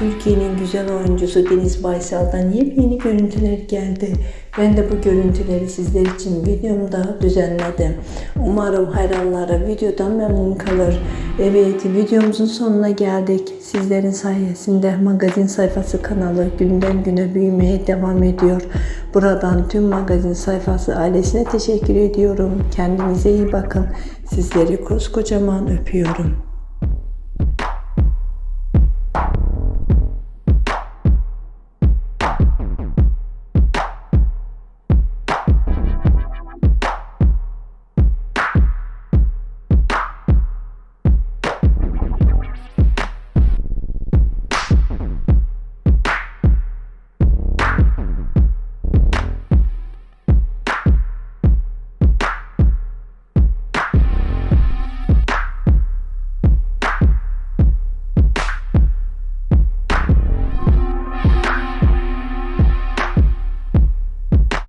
Türkiye'nin güzel oyuncusu Deniz Baysal'dan yepyeni görüntüler geldi. Ben de bu görüntüleri sizler için videomda düzenledim. Umarım hayranları videodan memnun kalır. Evet videomuzun sonuna geldik. Sizlerin sayesinde magazin sayfası kanalı günden güne büyümeye devam ediyor. Buradan tüm magazin sayfası ailesine teşekkür ediyorum. Kendinize iyi bakın. Sizleri koskocaman öpüyorum.